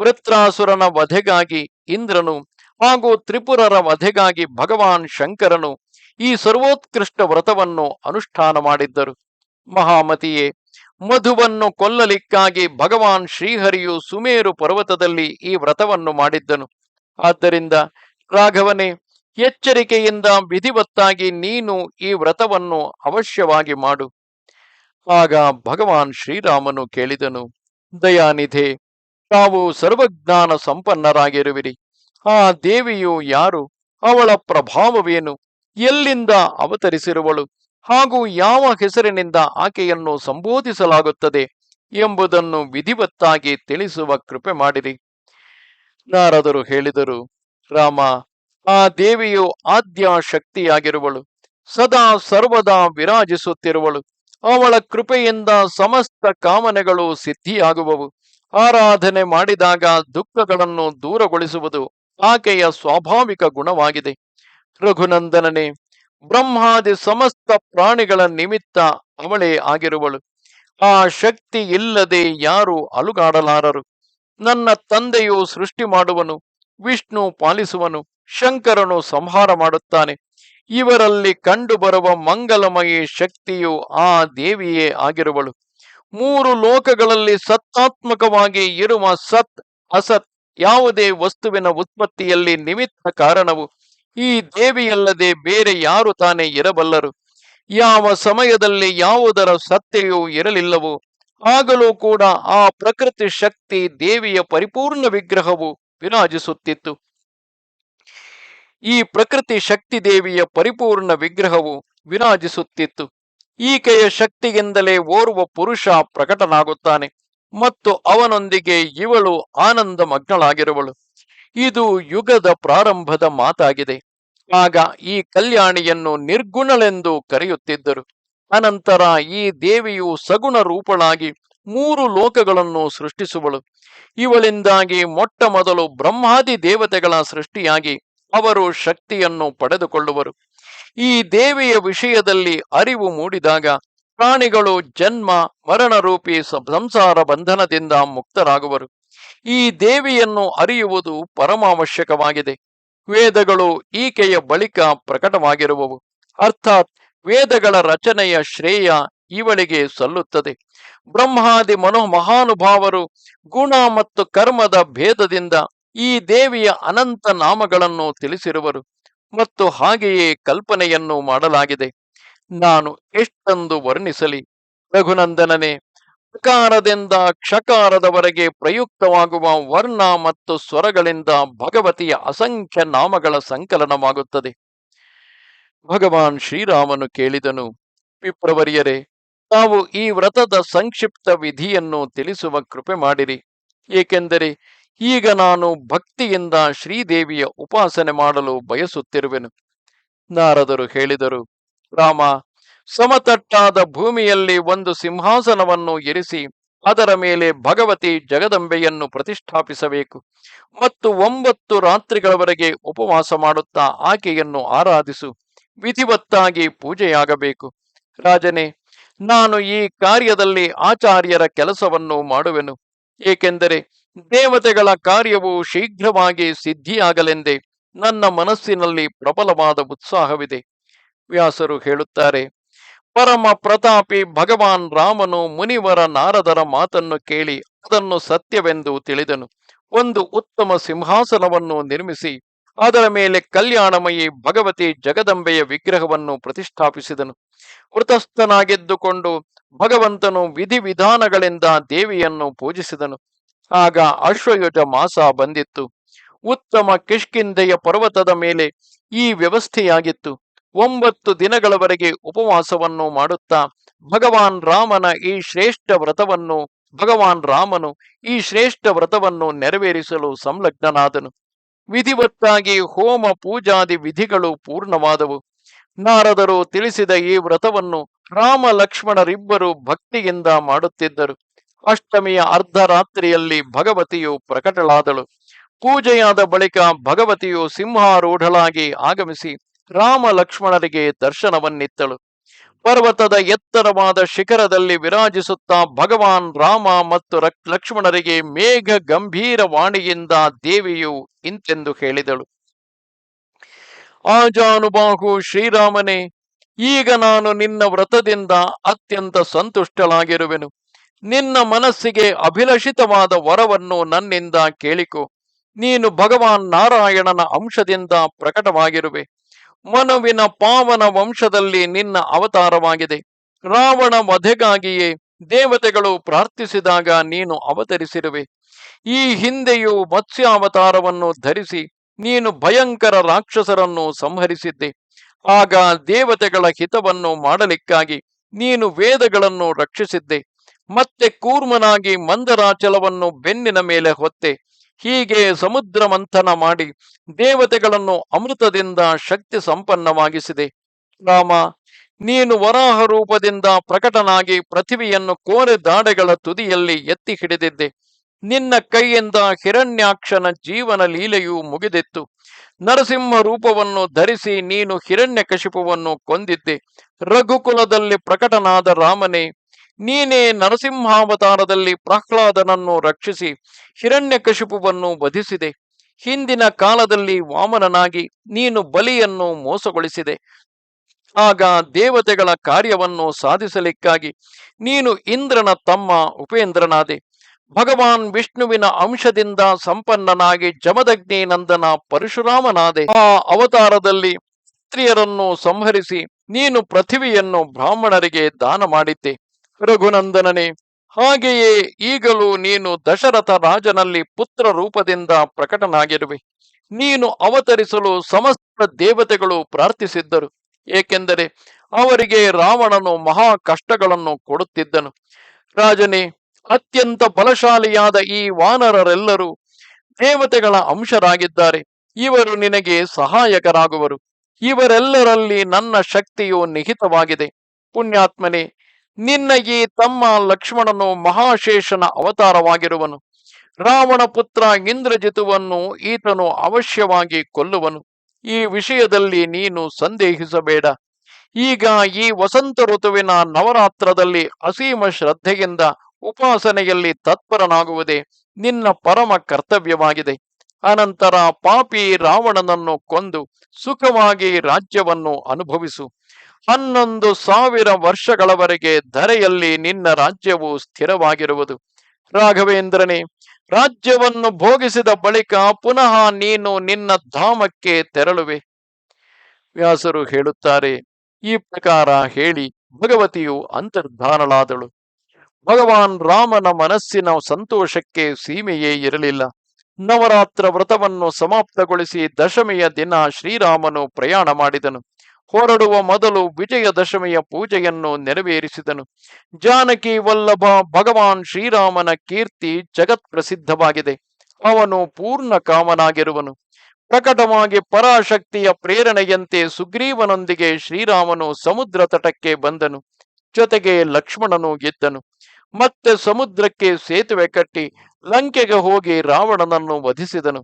ವೃತ್ರಾಸುರನ ವಧೆಗಾಗಿ ಇಂದ್ರನು ಹಾಗೂ ತ್ರಿಪುರರ ವಧೆಗಾಗಿ ಭಗವಾನ್ ಶಂಕರನು ಈ ಸರ್ವೋತ್ಕೃಷ್ಟ ವ್ರತವನ್ನು ಅನುಷ್ಠಾನ ಮಾಡಿದ್ದರು. ಮಹಾಮತಿಯೇ ಮಧುವನ್ನು ಕೊಲ್ಲಲಿಕ್ಕಾಗಿ ಭಗವಾನ್ ಶ್ರೀಹರಿಯು ಸುಮೇರು ಪರ್ವತದಲ್ಲಿ ಈ ವ್ರತವನ್ನು ಮಾಡಿದ್ದನು. ಆದ್ದರಿಂದ ರಾಘವನೇ, ಎಚ್ಚರಿಕೆಯಿಂದ ವಿಧಿವತ್ತಾಗಿ ನೀನು ಈ ವ್ರತವನ್ನು ಅವಶ್ಯವಾಗಿ ಮಾಡು. ಆಗ ಭಗವಾನ್ ಶ್ರೀರಾಮನು ಕೇಳಿದನು, ದಯಾನಿಧೆ, ತಾವು ಸರ್ವಜ್ಞಾನ ಸಂಪನ್ನರಾಗಿರುವಿರಿ. ಆ ದೇವಿಯು ಯಾರು? ಅವಳ ಪ್ರಭಾವವೇನು? ಎಲ್ಲಿಂದ ಅವತರಿಸಿರುವಳು? ಹಾಗೂ ಯಾವ ಹೆಸರಿನಿಂದ ಆಕೆಯನ್ನು ಸಂಬೋಧಿಸಲಾಗುತ್ತದೆ ಎಂಬುದನ್ನು ವಿಧಿವತ್ತಾಗಿ ತಿಳಿಸುವ ಕೃಪೆ ಮಾಡಿರಿ. ನಾರದರು ಹೇಳಿದರು, ರಾಮ, ಆ ದೇವಿಯು ಆದ್ಯ ಶಕ್ತಿಯಾಗಿರುವಳು ಸದಾ ಸರ್ವದಾ ವಿರಾಜಿಸುತ್ತಿರುವಳು, ಅವಳ ಕೃಪೆಯಿಂದ ಸಮಸ್ತ ಕಾಮನೆಗಳು ಸಿದ್ಧಿಯಾಗುವವು, ಆರಾಧನೆ ಮಾಡಿದಾಗ ದುಃಖಗಳನ್ನು ದೂರಗೊಳಿಸುವುದು ಆಕೆಯ ಸ್ವಾಭಾವಿಕ ಗುಣವಾಗಿದೆ. ರಘುನಂದನನೇ ಬ್ರಹ್ಮಾದಿ ಸಮಸ್ತ ಪ್ರಾಣಿಗಳ ನಿಮಿತ್ತ ಅವಳೇ ಆಗಿರುವಳು. ಆ ಶಕ್ತಿ ಇಲ್ಲದೆ ಯಾರು ಅಲುಗಾಡಲಾರರು. ನನ್ನ ತಂದೆಯು ಸೃಷ್ಟಿ ಮಾಡುವನು, ವಿಷ್ಣು ಪಾಲಿಸುವನು, ಶಂಕರನು ಸಂಹಾರ ಮಾಡುತ್ತಾನೆ. ಇವರಲ್ಲಿ ಕಂಡುಬರುವ ಮಂಗಲಮಯಿ ಶಕ್ತಿಯು ಆ ದೇವಿಯೇ ಆಗಿರುವಳು. ಮೂರು ಲೋಕಗಳಲ್ಲಿ ಸತ್ತಾತ್ಮಕವಾಗಿ ಇರುವ ಸತ್, ಅಸತ್ ಯಾವುದೇ ವಸ್ತುವಿನ ಉತ್ಪತ್ತಿಯಲ್ಲಿ ನಿಮಿತ್ತ ಕಾರಣವು ಈ ದೇವಿಯಲ್ಲದೆ ಬೇರೆ ಯಾರು ತಾನೇ ಇರಬಲ್ಲರು? ಯಾವ ಸಮಯದಲ್ಲಿ ಯಾವುದರ ಸತ್ತೆಯೂ ಇರಲಿಲ್ಲವೋ, ಆಗಲೂ ಕೂಡ ಆ ಪ್ರಕೃತಿ ಶಕ್ತಿ ದೇವಿಯ ಪರಿಪೂರ್ಣ ವಿಗ್ರಹವು ವಿರಾಜಿಸುತ್ತಿತ್ತು. ಈ ಪ್ರಕೃತಿ ಶಕ್ತಿ ದೇವಿಯ ಪರಿಪೂರ್ಣ ವಿಗ್ರಹವು ವಿರಾಜಿಸುತ್ತಿತ್ತು. ಈಕೆಯ ಶಕ್ತಿಯಿಂದಲೇ ಓರ್ವ ಪುರುಷ ಪ್ರಕಟನಾಗುತ್ತಾನೆ ಮತ್ತು ಅವನೊಂದಿಗೆ ಇವಳು ಆನಂದ ಮಗ್ನಳಾಗಿರುವಳು ಇದು ಯುಗದ ಪ್ರಾರಂಭದ ಮಾತಾಗಿದೆ. ಆಗ ಈ ಕಲ್ಯಾಣಿಯನ್ನು ನಿರ್ಗುಣಳೆಂದು ಕರೆಯುತ್ತಿದ್ದರು. ಅನಂತರ ಈ ದೇವಿಯು ಸಗುಣ ರೂಪಳಾಗಿ ಮೂರು ಲೋಕಗಳನ್ನು ಸೃಷ್ಟಿಸುವಳು. ಇವಳಿಂದಾಗಿ ಮೊಟ್ಟ ಮೊದಲು ಬ್ರಹ್ಮಾದಿ ದೇವತೆಗಳ ಸೃಷ್ಟಿಯಾಗಿ ಅವರು ಶಕ್ತಿಯನ್ನು ಪಡೆದುಕೊಳ್ಳುವರು. ಈ ದೇವಿಯ ವಿಷಯದಲ್ಲಿ ಅರಿವು ಮೂಡಿದಾಗ ಪ್ರಾಣಿಗಳು ಜನ್ಮ ಮರಣ ರೂಪಿ ಸಂಸಾರ ಬಂಧನದಿಂದ ಮುಕ್ತರಾಗುವರು. ಈ ದೇವಿಯನ್ನು ಅರಿಯುವುದು ಪರಮಾವಶ್ಯಕವಾಗಿದೆ. ವೇದಗಳು ಈಕೆಯ ಬಳಿಕ ಪ್ರಕಟವಾಗಿರುವವು. ಅರ್ಥಾತ್ ವೇದಗಳ ರಚನೆಯ ಶ್ರೇಯ ಇವಳಿಗೆ ಸಲ್ಲುತ್ತದೆ. ಬ್ರಹ್ಮಾದಿ ಮನೋ ಮಹಾನುಭಾವರು ಗುಣ ಮತ್ತು ಕರ್ಮದ ಭೇದದಿಂದ ಈ ದೇವಿಯ ಅನಂತ ನಾಮಗಳನ್ನು ತಿಳಿಸಿರುವರು ಮತ್ತು ಹಾಗೆಯೇ ಕಲ್ಪನೆಯನ್ನು ಮಾಡಲಾಗಿದೆ. ನಾನು ಎಷ್ಟೊಂದು ವರ್ಣಿಸಲಿ. ರಘುನಂದನನೇ ಕ್ಷಕಾರದಿಂದ ಕ್ಷಕಾರದವರೆಗೆ ಪ್ರಯುಕ್ತವಾಗುವ ವರ್ಣ ಮತ್ತು ಸ್ವರಗಳಿಂದ ಭಗವತಿಯ ಅಸಂಖ್ಯ ನಾಮಗಳ ಸಂಕಲನವಾಗುತ್ತದೆ. ಭಗವಾನ್ ಶ್ರೀರಾಮನು ಕೇಳಿದನು, ವಿಪ್ರವರಿಯರೇ, ತಾವು ಈ ವ್ರತದ ಸಂಕ್ಷಿಪ್ತ ವಿಧಿಯನ್ನು ತಿಳಿಸುವ ಕೃಪೆ ಮಾಡಿರಿ. ಏಕೆಂದರೆ ಈಗ ನಾನು ಭಕ್ತಿಯಿಂದ ಶ್ರೀದೇವಿಯ ಉಪಾಸನೆ ಮಾಡಲು ಬಯಸುತ್ತಿರುವೆನು. ನಾರದರು ಹೇಳಿದರು, ರಾಮ ಸಮತಟ್ಟಾದ ಭೂಮಿಯಲ್ಲಿ ಒಂದು ಸಿಂಹಾಸನವನ್ನು ಇರಿಸಿ, ಅದರ ಮೇಲೆ ಭಗವತಿ ಜಗದಂಬೆಯನ್ನು ಪ್ರತಿಷ್ಠಾಪಿಸಬೇಕು. ಮತ್ತು ಒಂಬತ್ತು ರಾತ್ರಿಗಳವರೆಗೆ ಉಪವಾಸ ಮಾಡುತ್ತಾ ಆಕೆಯನ್ನು ಆರಾಧಿಸು. ವಿಧಿವತ್ತಾಗಿ ಪೂಜೆಯಾಗಬೇಕು. ರಾಜನೇ, ನಾನು ಈ ಕಾರ್ಯದಲ್ಲಿ ಆಚಾರ್ಯರ ಕೆಲಸವನ್ನು ಮಾಡುವೆನು. ಏಕೆಂದರೆ ದೇವತೆಗಳ ಕಾರ್ಯವು ಶೀಘ್ರವಾಗಿ ಸಿದ್ಧಿಯಾಗಲೆಂದೇ ನನ್ನ ಮನಸ್ಸಿನಲ್ಲಿ ಪ್ರಬಲವಾದ ಉತ್ಸಾಹವಿದೆ. ವ್ಯಾಸರು ಹೇಳುತ್ತಾರೆ ಪರಮ ಪ್ರತಾಪಿ ಭಗವಾನ್ ರಾಮನು ಮುನಿವರ ನಾರದರ ಮಾತನ್ನು ಕೇಳಿ ಅದನ್ನು ಸತ್ಯವೆಂದು ತಿಳಿದನು. ಒಂದು ಉತ್ತಮ ಸಿಂಹಾಸನವನ್ನು ನಿರ್ಮಿಸಿ ಅದರ ಮೇಲೆ ಕಲ್ಯಾಣಮಯಿ ಭಗವತಿ ಜಗದಂಬೆಯ ವಿಗ್ರಹವನ್ನು ಪ್ರತಿಷ್ಠಾಪಿಸಿದನು. ವೃತಸ್ಥನಾಗಿದ್ದುಕೊಂಡು ಭಗವಂತನು ವಿಧಿವಿಧಾನಗಳಿಂದ ದೇವಿಯನ್ನು ಪೂಜಿಸಿದನು. ಆಗ ಅಶ್ವಯುಜ ಮಾಸ ಬಂದಿತ್ತು. ಉತ್ತಮ ಕಿಷ್ಕಿಂದೆಯ ಪರ್ವತದ ಮೇಲೆ ಈ ವ್ಯವಸ್ಥೆಯಾಗಿತ್ತು. ಒಂಬತ್ತು ದಿನಗಳವರೆಗೆ ಉಪವಾಸವನ್ನು ಮಾಡುತ್ತಾ ಭಗವಾನ್ ರಾಮನ ಈ ಶ್ರೇಷ್ಠ ವ್ರತವನ್ನು, ಭಗವಾನ್ ರಾಮನು ಈ ಶ್ರೇಷ್ಠ ವ್ರತವನ್ನು ನೆರವೇರಿಸಲು ಸಂಲಗ್ನನಾದನು. ವಿಧಿವತ್ತಾಗಿ ಹೋಮ ಪೂಜಾದಿ ವಿಧಿಗಳು ಪೂರ್ಣವಾದವು. ನಾರದರು ತಿಳಿಸಿದ ಈ ವ್ರತವನ್ನು ರಾಮ ಲಕ್ಷ್ಮಣರಿಬ್ಬರು ಭಕ್ತಿಯಿಂದ ಮಾಡುತ್ತಿದ್ದರು. ಅಷ್ಟಮಿಯ ಅರ್ಧರಾತ್ರಿಯಲ್ಲಿ ಭಗವತಿಯು ಪ್ರಕಟಳಾದಳು. ಪೂಜೆಯಾದ ಬಳಿಕ ಭಗವತಿಯು ಸಿಂಹಾರೂಢಳಾಗಿ ಆಗಮಿಸಿ ರಾಮ ಲಕ್ಷ್ಮಣರಿಗೆ ದರ್ಶನವನ್ನಿತ್ತಳು. ಪರ್ವತದ ಎತ್ತರವಾದ ಶಿಖರದಲ್ಲಿ ವಿರಾಜಿಸುತ್ತಾ ಭಗವಾನ್ ರಾಮ ಮತ್ತು ಲಕ್ಷ್ಮಣರಿಗೆ ಮೇಘ ಗಂಭೀರ ವಾಣಿಯಿಂದ ದೇವಿಯು ಇಂತೆಂದು ಹೇಳಿದಳು. ಆಜಾನುಬಾಹು ಶ್ರೀರಾಮನೇ, ಈಗ ನಾನು ನಿನ್ನ ವ್ರತದಿಂದ ಅತ್ಯಂತ ಸಂತುಷ್ಟಳಾಗಿರುವೆನು. ನಿನ್ನ ಮನಸ್ಸಿಗೆ ಅಭಿಲಷಿತವಾದ ವರವನ್ನು ನನ್ನಿಂದ ಕೇಳಿಕೊ. ನೀನು ಭಗವಾನ್ ನಾರಾಯಣನ ಅಂಶದಿಂದ ಪ್ರಕಟವಾಗಿರುವೆ. ಮನುವಿನ ಪಾವನ ವಂಶದಲ್ಲಿ ನಿನ್ನ ಅವತಾರವಾಗಿದೆ. ರಾವಣ ವಧೆಗಾಗಿಯೇ ದೇವತೆಗಳು ಪ್ರಾರ್ಥಿಸಿದಾಗ ನೀನು ಅವತರಿಸಿರುವೆ. ಈ ಹಿಂದೆಯೂ ಮತ್ಸ್ಯಾವತಾರವನ್ನು ಧರಿಸಿ ನೀನು ಭಯಂಕರ ರಾಕ್ಷಸರನ್ನು ಸಂಹರಿಸಿದ್ದೆ. ಆಗ ದೇವತೆಗಳ ಹಿತವನ್ನು ಮಾಡಲಿಕ್ಕಾಗಿ ನೀನು ವೇದಗಳನ್ನು ರಕ್ಷಿಸಿದ್ದೆ. ಮತ್ತೆ ಕೂರ್ಮನಾಗಿ ಮಂದರಾಚಲವನ್ನು ಬೆನ್ನಿನ ಮೇಲೆ ಹೊತ್ತೆ. ಹೀಗೆ ಸಮುದ್ರ ಮಂಥನ ಮಾಡಿ ದೇವತೆಗಳನ್ನು ಅಮೃತದಿಂದ ಶಕ್ತಿ ಸಂಪನ್ನವಾಗಿಸಿದೆ. ರಾಮ, ನೀನು ವರಾಹ ರೂಪದಿಂದ ಪ್ರಕಟನಾಗಿ ಪೃಥಿವಿಯನ್ನು ಕೋರೆ ದಾಡೆಗಳ ತುದಿಯಲ್ಲಿ ಎತ್ತಿ ಹಿಡಿದಿದ್ದೆ. ನಿನ್ನ ಕೈಯಿಂದ ಹಿರಣ್ಯಾಕ್ಷನ ಜೀವನ ಲೀಲೆಯು ಮುಗಿದಿತ್ತು. ನರಸಿಂಹ ರೂಪವನ್ನು ಧರಿಸಿ ನೀನು ಹಿರಣ್ಯ ಕಶಿಪವನ್ನು ಕೊಂದಿದ್ದೆ. ರಘುಕುಲದಲ್ಲಿ ಪ್ರಕಟನಾದ ರಾಮನೇ ನೀನೇ ನರಸಿಂಹಾವತಾರದಲ್ಲಿ ಪ್ರಹ್ಲಾದನನ್ನು ರಕ್ಷಿಸಿ ಹಿರಣ್ಯಕಶಿಪುವನ್ನು ವಧಿಸಿದೆ. ಹಿಂದಿನ ಕಾಲದಲ್ಲಿ ವಾಮನನಾಗಿ ನೀನು ಬಲಿಯನ್ನು ಮೋಸಗೊಳಿಸಿದೆ. ಆಗ ದೇವತೆಗಳ ಕಾರ್ಯವನ್ನು ಸಾಧಿಸಲಿಕ್ಕಾಗಿ ನೀನು ಇಂದ್ರನ ತಮ್ಮ ಉಪೇಂದ್ರನಾದೆ. ಭಗವಾನ್ ವಿಷ್ಣುವಿನ ಅಂಶದಿಂದ ಸಂಪನ್ನನಾಗಿ ಜಮದಗ್ನಿ ನಂದನ ಪರಶುರಾಮನಾದೆ. ಆ ಅವತಾರದಲ್ಲಿ ಸ್ತ್ರೀಯರನ್ನು ಸಂಹರಿಸಿ ನೀನು ಪೃಥಿವಿಯನ್ನು ಬ್ರಾಹ್ಮಣರಿಗೆ ದಾನ ಮಾಡಿದ್ದೆ. ರಘುನಂದನನೇ, ಹಾಗೆಯೇ ಈಗಲೂ ನೀನು ದಶರಥ ರಾಜನಲ್ಲಿ ಪುತ್ರ ರೂಪದಿಂದ ಪ್ರಕಟನಾಗಿರುವೆ. ನೀನು ಅವತರಿಸಲು ಸಮಸ್ತ ದೇವತೆಗಳು ಪ್ರಾರ್ಥಿಸಿದ್ದರು. ಏಕೆಂದರೆ ಅವರಿಗೆ ರಾವಣನು ಮಹಾ ಕಷ್ಟಗಳನ್ನು ಕೊಡುತ್ತಿದ್ದನು. ರಾಜನೇ, ಅತ್ಯಂತ ಬಲಶಾಲಿಯಾದ ಈ ವಾನರರೆಲ್ಲರೂ ದೇವತೆಗಳ ಅಂಶರಾಗಿದ್ದಾರೆ. ಇವರು ನಿನಗೆ ಸಹಾಯಕರಾಗುವರು. ಇವರೆಲ್ಲರಲ್ಲಿ ನನ್ನ ಶಕ್ತಿಯು ನಿಹಿತವಾಗಿದೆ. ಪುಣ್ಯಾತ್ಮನೇ ನಿನ್ನ ಈ ತಮ್ಮ ಲಕ್ಷ್ಮಣನು ಮಹಾಶೇಷನ ಅವತಾರವಾಗಿರುವನು. ರಾವಣ ಪುತ್ರ ಇಂದ್ರಜಿತುವನ್ನು ಈತನು ಅವಶ್ಯವಾಗಿ ಕೊಲ್ಲುವನು. ಈ ವಿಷಯದಲ್ಲಿ ನೀನು ಸಂದೇಹಿಸಬೇಡ. ಈಗ ಈ ವಸಂತ ಋತುವಿನ ನವರಾತ್ರದಲ್ಲಿ ಅಸೀಮ ಶ್ರದ್ಧೆಯಿಂದ ಉಪಾಸನೆಯಲ್ಲಿ ತತ್ಪರನಾಗುವುದೇ ನಿನ್ನ ಪರಮ ಕರ್ತವ್ಯವಾಗಿದೆ. ಅನಂತರ ಪಾಪಿ ರಾವಣನನ್ನು ಕೊಂದು ಸುಖವಾಗಿ ರಾಜ್ಯವನ್ನು ಅನುಭವಿಸು. ಹನ್ನೊಂದು ಸಾವಿರ ವರ್ಷಗಳವರೆಗೆ ಧರೆಯಲ್ಲಿ ನಿನ್ನ ರಾಜ್ಯವು ಸ್ಥಿರವಾಗಿರುವುದು. ರಾಘವೇಂದ್ರನೇ, ರಾಜ್ಯವನ್ನು ಭೋಗಿಸಿದ ಬಳಿಕ ಪುನಃ ನೀನು ನಿನ್ನ ಧಾಮಕ್ಕೆ ತೆರಳುವೆ. ವ್ಯಾಸರು ಹೇಳುತ್ತಾರೆ, ಈ ಪ್ರಕಾರ ಹೇಳಿ ಭಗವತಿಯು ಅಂತರ್ಧಾನಳಾದಳು. ಭಗವಾನ್ ರಾಮನ ಮನಸ್ಸಿನ ಸಂತೋಷಕ್ಕೆ ಸೀಮೆಯೇ ಇರಲಿಲ್ಲ. ನವರಾತ್ರ ವ್ರತವನ್ನು ಸಮಾಪ್ತಗೊಳಿಸಿ ದಶಮಿಯ ದಿನ ಶ್ರೀರಾಮನು ಪ್ರಯಾಣ ಮಾಡಿದನು. ಹೊರಡುವ ಮೊದಲು ವಿಜಯದಶಮಿಯ ಪೂಜೆಯನ್ನು ನೆರವೇರಿಸಿದನು. ಜಾನಕಿ ವಲ್ಲಭ ಭಗವಾನ್ ಶ್ರೀರಾಮನ ಕೀರ್ತಿ ಜಗತ್ ಪ್ರಸಿದ್ಧವಾಗಿದೆ ಅವನು ಪೂರ್ಣ ಕಾಮನಾಗಿರುವನು. ಪ್ರಕಟವಾಗಿ ಪರಾಶಕ್ತಿಯ ಪ್ರೇರಣೆಯಂತೆ ಸುಗ್ರೀವನೊಂದಿಗೆ ಶ್ರೀರಾಮನು ಸಮುದ್ರ ತಟಕ್ಕೆ ಬಂದನು. ಜೊತೆಗೆ ಲಕ್ಷ್ಮಣನು ಗೆದ್ದನು ಮತ್ತೆ ಸಮುದ್ರಕ್ಕೆ ಸೇತುವೆ ಕಟ್ಟಿ ಲಂಕೆಗೆ ಹೋಗಿ ರಾವಣನನ್ನು ವಧಿಸಿದನು.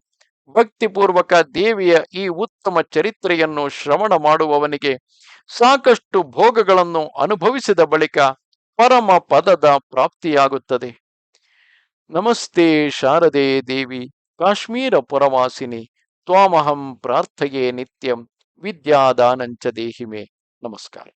ಭಕ್ತಿಪೂರ್ವಕ ದೇವಿಯ ಈ ಉತ್ತಮ ಚರಿತ್ರೆಯನ್ನು ಶ್ರವಣ ಮಾಡುವವನಿಗೆ ಸಾಕಷ್ಟು ಭೋಗಗಳನ್ನು ಅನುಭವಿಸಿದ ಬಳಿಕ ಪರಮ ಪದದ ಪ್ರಾಪ್ತಿಯಾಗುತ್ತದೆ. ನಮಸ್ತೆ ಶಾರದೆ ದೇವಿ, ಕಾಶ್ಮೀರ ಪುರವಾಸಿನಿ, ತ್ವಾಮಹಂ ಪ್ರಾರ್ಥೆಯೇ ನಿತ್ಯಂ, ವಿದ್ಯಾದಾನಂಚ ದೇಹಿಮೆ. ನಮಸ್ಕಾರ.